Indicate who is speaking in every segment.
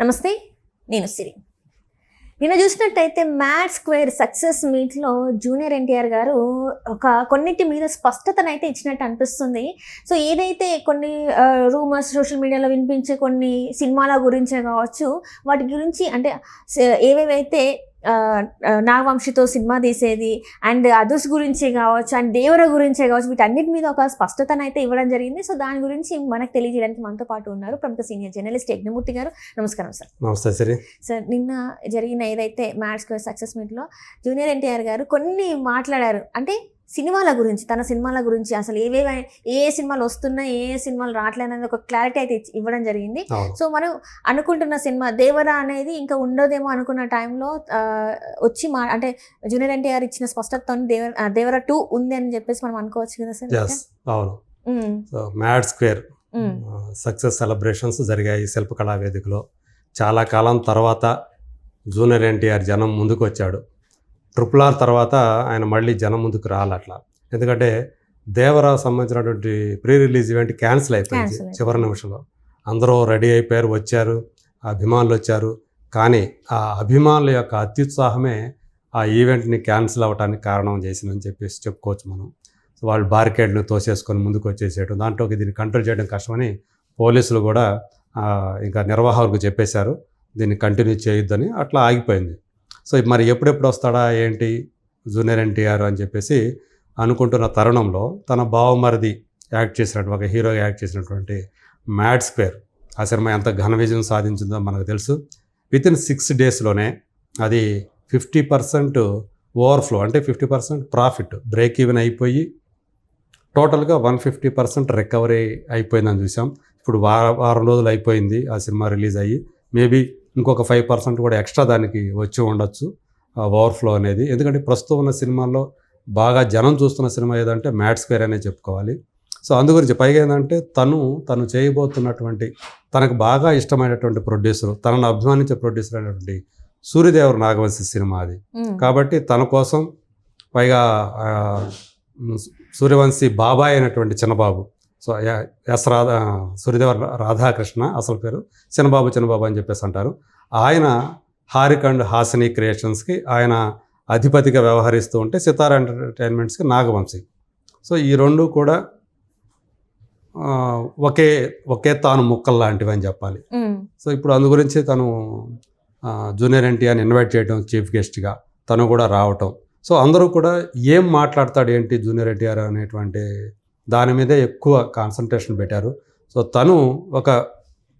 Speaker 1: నమస్తే నేను సిరి. నిన్న చూసినట్టయితే మ్యాట్ స్క్వేర్ సక్సెస్ మీట్లో జూనియర్ ఎన్టీఆర్ గారు ఒక కొన్నిటి మీద స్పష్టతనైతే ఇచ్చినట్టు అనిపిస్తుంది. సో ఏదైతే కొన్ని రూమర్స్ సోషల్ మీడియాలో వినిపించే కొన్ని సినిమాల గురించే కావచ్చు వాటి గురించి అంటే ఏవేవైతే నాగవంశితో సినిమా తీసేది అండ్ అదర్స్ గురించి కావచ్చు అండ్ దేవర గురించే కావచ్చు వీటన్నిటి మీద ఒక స్పష్టతను అయితే ఇవ్వడం జరిగింది. సో దాని గురించి మనకు తెలియజేయడానికి మనతో పాటు ఉన్నారు ప్రముఖ సీనియర్ జర్నలిస్ట్ యజ్ఞమూర్తి గారు. నమస్కారం సార్.
Speaker 2: నమస్తే సిరి.
Speaker 1: సార్ నిన్న జరిగిన ఏదైతే స్క్వేర్ సక్సెస్ మీట్లో జూనియర్ ఎన్టీఆర్ గారు కొన్ని మాట్లాడారు. అంటే సినిమాల గురించి తన సినిమాల గురించి అసలు ఏవేవి ఏ సినిమాలు వస్తున్నాయి ఏ ఏ సినిమాలు రావట్లేదు అనేది ఒక క్లారిటీ అయితే ఇవ్వడం జరిగింది. సో మనం అనుకుంటున్న సినిమా దేవర అనేది ఇంకా ఉండదేమో అనుకున్న టైంలో వచ్చి మా అంటే జూనియర్ ఎన్టీఆర్ ఇచ్చిన స్పష్టతతో దేవర ఆ, దేవర టూ ఉంది అని చెప్పేసి మనం అనుకోవచ్చు కదా సార్
Speaker 2: అవును. మ్యాడ్ స్క్వేర్ సక్సెస్ సెలబ్రేషన్స్ జరిగాయి శిల్పకళా వేదికలో చాలా కాలం తర్వాత జూనియర్ ఎన్టీఆర్ జనం ముందుకు వచ్చాడు ట్రిపుల్ ఆర్ తర్వాత ఆయన మళ్ళీ జనం ముందుకు రాలి అట్లా. ఎందుకంటే దేవరా సంబంధించినటువంటి ప్రీ రిలీజ్ ఈవెంట్ క్యాన్సిల్ అయిపోయింది. చివరి నిమిషంలో. అందరూ రెడీ అయిపోయారు వచ్చారు అభిమానులు వచ్చారు. కానీ ఆ అభిమానుల యొక్క అత్యుత్సాహమే ఆ ఈవెంట్ని క్యాన్సిల్ అవ్వడానికి కారణం చేసిందని చెప్పేసి చెప్పుకోవచ్చు మనం. సో వాళ్ళు బారికేడ్లు తోసేసుకొని ముందుకు వచ్చేసేయడం దాంట్లోకి దీన్ని కంట్రోల్ చేయడం కష్టమని పోలీసులు కూడా ఇంకా నిర్వాహకులకు చెప్పేశారు. దీన్ని కంటిన్యూ చేయొద్దని అట్లా ఆగిపోయింది. సో మరి ఎప్పుడెప్పుడు వస్తాడా? ఏంటి? జూనియర్ ఎన్టీఆర్ అని చెప్పేసి అనుకుంటున్న తరుణంలో తన బావమరిది యాక్ట్ చేసినట్టు ఒక హీరో యాక్ట్ చేసినటువంటి మ్యాడ్ స్క్వేర్. ఆ సినిమా ఎంత ఘన విజయం సాధించిందో మనకు తెలుసు. విత్ ఇన్ సిక్స్ డేస్లోనే అది ఫిఫ్టీ పర్సెంట్ ఓవర్ఫ్లో అంటే fifty percent profit break even అయిపోయి టోటల్గా వన్ ఫిఫ్టీ పర్సెంట్ రికవరీ అయిపోయిందని చూసాం. ఇప్పుడు వారం వారం రోజులు అయిపోయింది ఆ సినిమా రిలీజ్ అయ్యి. మేబీ ఇంకొక ఫైవ్ పర్సెంట్ కూడా ఎక్స్ట్రా దానికి వచ్చి ఉండొచ్చు. ఓవర్ఫ్లో అనేది. ఎందుకంటే ప్రస్తుతం ఉన్న సినిమాల్లో బాగా జనం చూస్తున్న సినిమా ఏదంటే మ్యాట్ స్క్వేర్ అనే చెప్పుకోవాలి. సో అందు గురించి పైగా ఏంటంటే తను తను చేయబోతున్నటువంటి తనకు బాగా ఇష్టమైనటువంటి ప్రొడ్యూసర్ తనను అభిమానించే ప్రొడ్యూసర్ అయినటువంటి సూర్యదేవర నాగవంశి సినిమా అది. కాబట్టి తన కోసం పైగా సూర్యవంశీ బాబాయ్ అయినటువంటి చిన్నబాబు సో ఎస్ రాధా సూర్యదేవ రాధాకృష్ణ అసలు పేరు. చిన్నబాబు చిన్నబాబు అని చెప్పేసి అంటారు. ఆయన హారిక్ అండ్ హాసిని క్రియేషన్స్కి ఆయన అధిపతిగా వ్యవహరిస్తూ ఉంటే సితార ఎంటర్టైన్మెంట్స్కి నాగవంశీ. సో ఈ రెండు కూడా ఒకే ఒకే తాను ముక్కలు లాంటివి అని చెప్పాలి. సో ఇప్పుడు అందు గురించి తను జూనియర్ ఎన్టీఆర్ని ఇన్వైట్ చేయడం చీఫ్ గెస్ట్గా తను కూడా రావటం. సో అందరూ కూడా ఏం మాట్లాడతాడు ఏంటి జూనియర్ ఎన్టీఆర్ అనేటువంటి దాని మీదే ఎక్కువ కాన్సన్ట్రేషన్ పెట్టారు. సో తను ఒక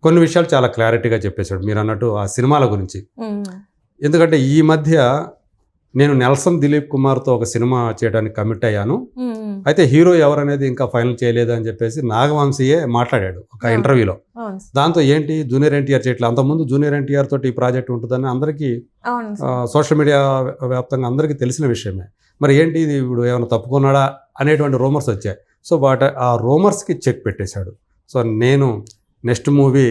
Speaker 2: కొన్ని విషయాలు చాలా క్లారిటీగా చెప్పేశాడు. మీరు అన్నట్టు ఆ సినిమాల గురించి. ఎందుకంటే ఈ మధ్య నేను నెల్సన్ దిలీప్ కుమార్తో ఒక సినిమా చేయడానికి కమిట్ అయ్యాను. అయితే హీరో ఎవరనేది ఇంకా ఫైనల్ చేయలేదు అని చెప్పేసి నాగవంశీయే మాట్లాడాడు ఒక. ఇంటర్వ్యూలో దాంతో ఏంటి జూనియర్ ఎన్టీఆర్ చేయట్లేదు. అంతకుముందు జూనియర్ ఎన్టీఆర్ తోటి ఈ ప్రాజెక్ట్ ఉంటుందని అందరికీ. సోషల్ మీడియా వ్యాప్తంగా అందరికీ తెలిసిన విషయమే. మరి ఏంటి ఇది ఇప్పుడు ఏమైనా తప్పుకున్నాడా అనేటువంటి రూమర్స్ వచ్చాయి. సో వాటి ఆ రూమర్స్కి చెక్ పెట్టేశాడు. సో నేను నెక్స్ట్ మూవీ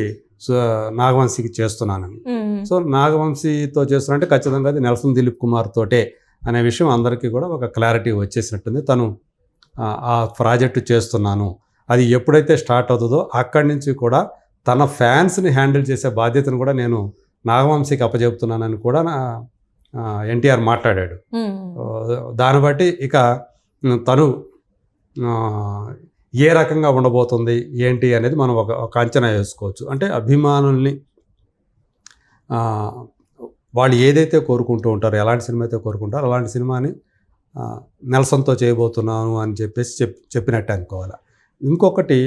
Speaker 2: నాగవంశీకి చేస్తున్నానని. సో నాగవంశీతో చేస్తున్నంటే ఖచ్చితంగా అది నెల్సన్ దిలీప్ కుమార్ తోటే అనే విషయం అందరికీ కూడా ఒక క్లారిటీ వచ్చేసినట్టుంది. తను ఆ, ప్రాజెక్టు చేస్తున్నాను. అది ఎప్పుడైతే స్టార్ట్ అవుతుందో అక్కడి నుంచి కూడా తన ఫ్యాన్స్ని హ్యాండిల్ చేసే బాధ్యతను కూడా నేను నాగవంశీకి అప్పచెప్తున్నానని కూడా నా ఎన్టీఆర్ మాట్లాడాడు. దాన్ని బట్టి ఇక తను ఏ రకంగా ఉండబోతుంది ఏంటి అనేది మనం ఒక ఒక అంచనా వేసుకోవచ్చు. అంటే అభిమానుల్ని వాళ్ళు ఏదైతే కోరుకుంటూ ఉంటారో ఎలాంటి సినిమా అయితే కోరుకుంటారో అలాంటి సినిమాని ఆ, నెల్సన్తో చేయబోతున్నాను అని చెప్పేసి చెప్ చెప్పినట్టు అనుకోవాలి. ఇంకొకటి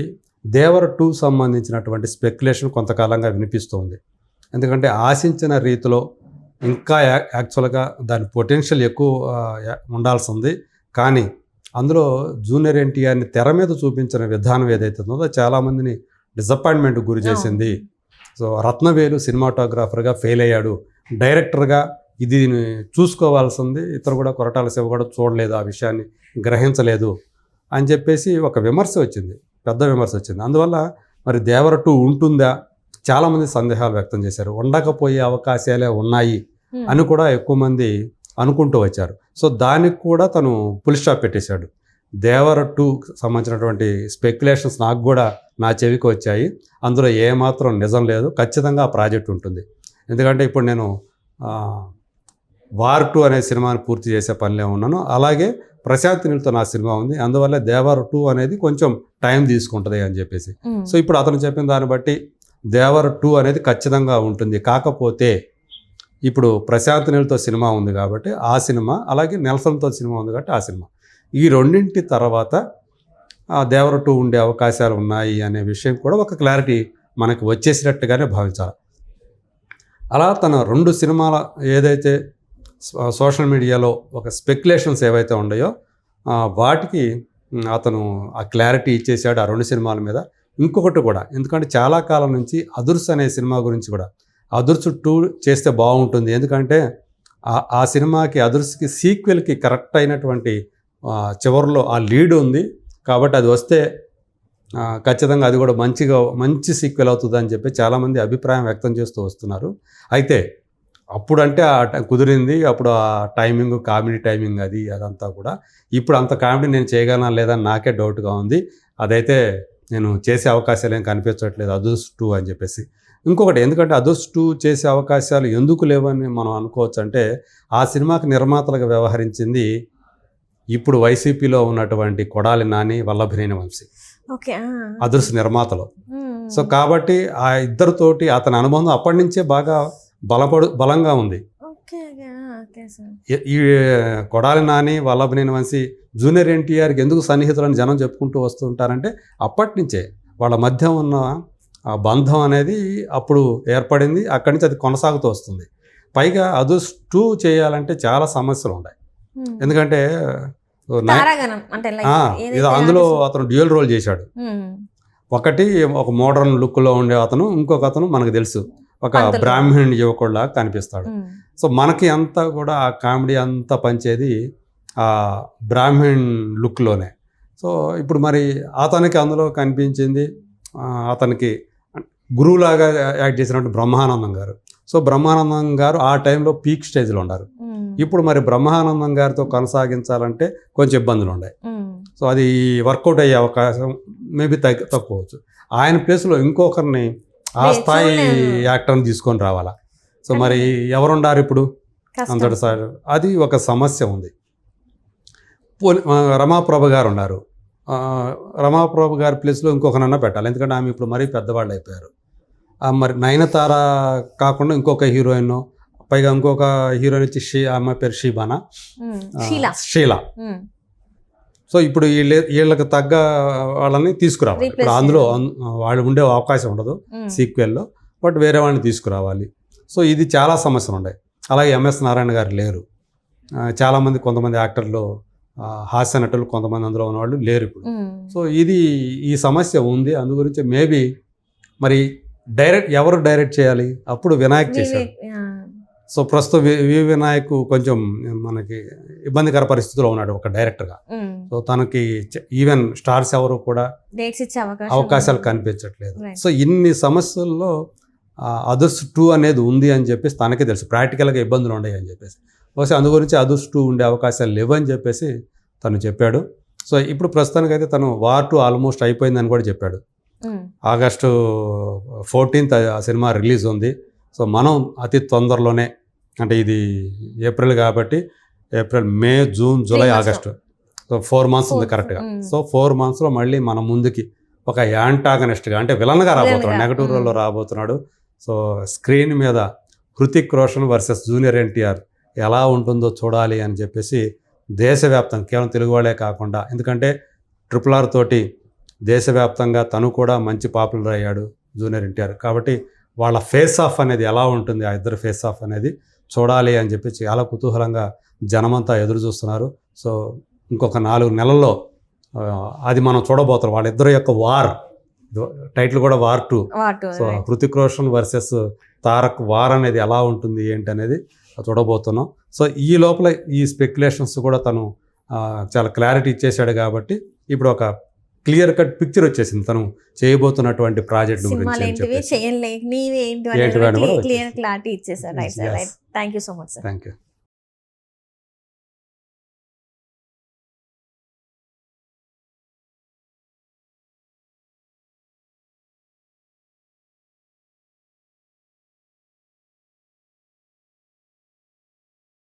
Speaker 2: దేవర టూ సంబంధించినటువంటి స్పెక్యులేషన్ కొంతకాలంగా వినిపిస్తుంది. ఎందుకంటే ఆశించిన రీతిలో ఇంకా యాక్చువల్గా దాని పొటెన్షియల్ ఎక్కువ ఉండాల్సింది ఉండాల్సి ఉంది. కానీ అందులో జూనియర్ ఎన్టీఆర్ని తెర మీద చూపించిన విధానం ఏదైతే ఉందో అది చాలామందిని డిసప్పాయింట్మెంట్ గురి చేసింది. సో రత్నవేలు సినిమాటోగ్రాఫర్గా ఫెయిల్ అయ్యాడు. డైరెక్టర్గా ఇది చూసుకోవాల్సింది. ఇతరు కూడా కొరటాల శివ కూడా చూడలేదు ఆ విషయాన్ని గ్రహించలేదు అని చెప్పేసి ఒక విమర్శ వచ్చింది. పెద్ద విమర్శ వచ్చింది. అందువల్ల మరి దేవర టూ ఉంటుందా చాలామంది సందేహాలు వ్యక్తం చేశారు. ఉండకపోయే అవకాశాలే ఉన్నాయి అని కూడా ఎక్కువ మంది అనుకుంటూ వచ్చారు. సో దానికి కూడా తను పులి స్టాప్ పెట్టేశాడు. దేవర టూ సంబంధించినటువంటి స్పెక్యులేషన్స్ నాకు కూడా నా చెవికి వచ్చాయి. అందులో ఏమాత్రం నిజం లేదు. ఖచ్చితంగా ఆ ప్రాజెక్ట్ ఉంటుంది. ఎందుకంటే ఇప్పుడు నేను వార్ టూ అనే సినిమాని పూర్తి చేసే పనిలో ఉన్నాను. అలాగే ప్రశాంత్ నీళ్ళతో నా సినిమా ఉంది. అందువల్ల దేవర టూ అనేది కొంచెం టైం తీసుకుంటుంది అని చెప్పేసి. సో ఇప్పుడు అతను చెప్పిన దాన్ని బట్టి దేవర టూ అనేది ఖచ్చితంగా ఉంటుంది. కాకపోతే ఇప్పుడు ప్రశాంత్ నీళ్ళతో సినిమా ఉంది కాబట్టి ఆ సినిమా అలాగే నెల్సన్తో సినిమా ఉంది కాబట్టి ఆ సినిమా. ఈ రెండింటి తర్వాత ఆ దేవర టూ ఉండే అవకాశాలు ఉన్నాయి అనే విషయం కూడా ఒక క్లారిటీ మనకు వచ్చేసినట్టుగానే భావించాలి. అలా తన రెండు సినిమాల ఏదైతే సోషల్ మీడియాలో ఒక స్పెక్యులేషన్స్ ఏవైతే ఉన్నాయో వాటికి అతను ఆ క్లారిటీ ఇచ్చేసాడు ఆ రెండు సినిమాల మీద. ఇంకొకటి కూడా ఎందుకంటే చాలా కాలం నుంచి అదుర్స్ అనే సినిమా గురించి కూడా అదుర్స్ టూ చేస్తే బాగుంటుంది. ఎందుకంటే ఆ- ఆ సినిమాకి అదుర్స్కి సీక్వెల్కి కరెక్ట్ అయినటువంటి చివరిలో ఆ లీడ్ ఉంది. కాబట్టి అది వస్తే ఖచ్చితంగా అది కూడా మంచిగా మంచి సీక్వెల్ అవుతుంది అని చెప్పి చాలామంది అభిప్రాయం వ్యక్తం చేస్తూ వస్తున్నారు. అయితే అప్పుడంటే ఆ కుదిరింది. అప్పుడు ఆ టైమింగ్ కామెడీ టైమింగ్ అది అదంతా కూడా. ఇప్పుడు అంత కామెడీ నేను చేయగలనా లేదా నాకే డౌట్గా ఉంది. అదైతే నేను చేసే అవకాశాలు ఏం కనిపించట్లేదు. అదర్స్ టూ అని చెప్పేసి. ఇంకొకటి ఎందుకంటే అదర్స్ టూ చేసే అవకాశాలు ఎందుకు లేవని మనం అనుకోవచ్చు అంటే ఆ సినిమాకి నిర్మాతలుగా వ్యవహరించింది ఇప్పుడు వైసీపీలో ఉన్నటువంటి కొడాలి నాని వల్లభినేని వంశీ. అదర్స్ నిర్మాతలు. సో కాబట్టి ఆ ఇద్దరితోటి అతని అనుబంధం అప్పటి నుంచే బాగా బలపడు బలంగా ఉంది ఈ- కొడాలి నాని వల్లభనేని వంశీ జూనియర్ ఎన్టీఆర్కి ఎందుకు సన్నిహితులని జనం చెప్పుకుంటూ వస్తూ ఉంటారంటే అప్పటి నుంచే వాళ్ళ మధ్య ఉన్న ఆ బంధం అనేది అప్పుడు ఏర్పడింది అక్కడి నుంచి అది కొనసాగుతూ వస్తుంది పైగా అదుస్ టూ చేయాలంటే చాలా సమస్యలు ఉన్నాయి. ఎందుకంటే ఇది అందులో అతను డ్యూయల్ రోల్ చేశాడు. ఒకటి ఒక మోడర్న్ లుక్లో ఉండే అతను ఇంకొక అతను మనకు తెలుసు ఒక. బ్రాహ్మణ్ యువకుడులా కనిపిస్తాడు. సో మనకి అంతా కూడా ఆ కామెడీ అంతా పంచేది ఆ బ్రాహ్మణ్ లుక్లోనే సో ఇప్పుడు మరి అతనికి అందులో కనిపించింది అతనికి గురువులాగా యాక్ట్ చేసినట్టు బ్రహ్మానందం గారు. సో బ్రహ్మానందం గారు ఆ టైంలో పీక్ స్టేజ్లో ఉన్నారు. ఇప్పుడు మరి బ్రహ్మానందం గారితో కొనసాగించాలంటే కొంచెం ఇబ్బందులు ఉన్నాయి. సో అది వర్కౌట్ అయ్యే అవకాశం మేబీ తగ్గ తక్కువచ్చు ఆయన ప్లేస్లో ఇంకొకరిని ఆ స్థాయి. యాక్టర్ని తీసుకొని రావాలా? సో మరి ఎవరున్నారు ఇప్పుడు. అంతటి సార్ అది ఒక సమస్య ఉంది. రమాప్రభ గారు ఉన్నారు. రమాప్రభ గారి ప్లేస్లో ఇంకొకనన్నా పెట్టాలి. ఎందుకంటే ఆమె ఇప్పుడు మరీ పెద్దవాళ్ళు అయిపోయారు. మరి నయనతార కాకుండా ఇంకొక హీరోయిన్ పైగా ఇంకొక హీరోయిన్ వచ్చి షీ ఆమె పేరు షీబానా?
Speaker 1: షీలా.
Speaker 2: సో ఇప్పుడు వీళ్ళ వీళ్ళకి తగ్గ వాళ్ళని తీసుకురావాలి. ఇప్పుడు అందులో వాళ్ళు ఉండే అవకాశం ఉండదు. సీక్వెల్లో బట్ వేరే వాళ్ళని తీసుకురావాలి. సో ఇది చాలా సమస్యలు ఉన్నాయి. అలాగే ఎంఎస్ నారాయణ గారు లేరు. చాలామంది కొంతమంది యాక్టర్లు హాస్య నటులు కొంతమంది అందులో ఉన్నవాళ్ళు లేరు ఇప్పుడు. సో ఇది ఈ సమస్య ఉంది. అందు గురించి మేబీ మరి డైరెక్ట్ ఎవరు డైరెక్ట్ చేయాలి అప్పుడు వినాయక్
Speaker 1: ఆ.
Speaker 2: సో ప్రస్తుతం వి వినాయక్ కొంచెం మనకి ఇబ్బందికర పరిస్థితిలో ఉన్నాడు ఒక డైరెక్టర్గా. సో తనకి ఈవెన్ స్టార్స్ ఎవరు కూడా అవకాశాలు. కనిపించట్లేదు. సో ఇన్ని సమస్యల్లో అదర్స్ టూ అనేది ఉంది అని చెప్పేసి తనకే తెలుసు ప్రాక్టికల్గా ఇబ్బందులు ఉన్నాయి అని చెప్పేసి బహుశా అందు గురించి అదర్స్ టూ ఉండే అవకాశాలు లేవని చెప్పేసి తను చెప్పాడు సో ఇప్పుడు ప్రస్తుతానికైతే తను వార్ టూ ఆల్మోస్ట్ అయిపోయిందని కూడా చెప్పాడు. ఆగస్టు ఫోర్టీన్త్ ఆ సినిమా రిలీజ్ ఉంది. సో మనం అతి తొందరలోనే అంటే ఇది ఏప్రిల్ కాబట్టి April May June July August. So four months ఉంది కరెక్ట్గా.
Speaker 1: mm.
Speaker 2: సో ఫోర్ మంత్స్లో మళ్ళీ మన ముందుకి ఒక యాంటాగనిస్ట్గా అంటే విలన్గా రాబోతున్నాడు నెగటివ్. రోల్లో రాబోతున్నాడు. సో స్క్రీన్ మీద Hrithik Roshan versus junior NTR ఎలా ఉంటుందో చూడాలి అని చెప్పేసి దేశవ్యాప్తంగా కేవలం తెలుగు వాళ్ళే కాకుండా ఎందుకంటే ట్రిపుల్ ఆర్ తోటి దేశవ్యాప్తంగా తను కూడా మంచి పాపులర్ అయ్యాడు జూనియర్ ఎన్టీఆర్. కాబట్టి వాళ్ళ ఫేస్ ఆఫ్ అనేది ఎలా ఉంటుంది ఆ ఇద్దరు ఫేస్ ఆఫ్ అనేది చూడాలి అని చెప్పి చాలా కుతూహలంగా జనమంతా ఎదురు చూస్తున్నారు. సో ఇంకొక నాలుగు నెలల్లో అది మనం చూడబోతున్నాం. వాళ్ళిద్దరి యొక్క వార్ టైటిల్ కూడా war two. So Hrithik Roshan versus Tarak war అనేది ఎలా ఉంటుంది ఏంటి అనేది చూడబోతున్నాం. సో ఈ లోపల ఈ స్పెక్యులేషన్స్ కూడా తను చాలా క్లారిటీ ఇచ్చేసాడు కాబట్టి ఇప్పుడు ఒక క్లియర్ కట్ పిక్చర్ వచ్చేసింది తను చేయబోతున్నటువంటి ప్రాజెక్ట్ గురించి.
Speaker 1: క్లారిటీ ఇచ్చేసారు thank you so much sir
Speaker 2: thank you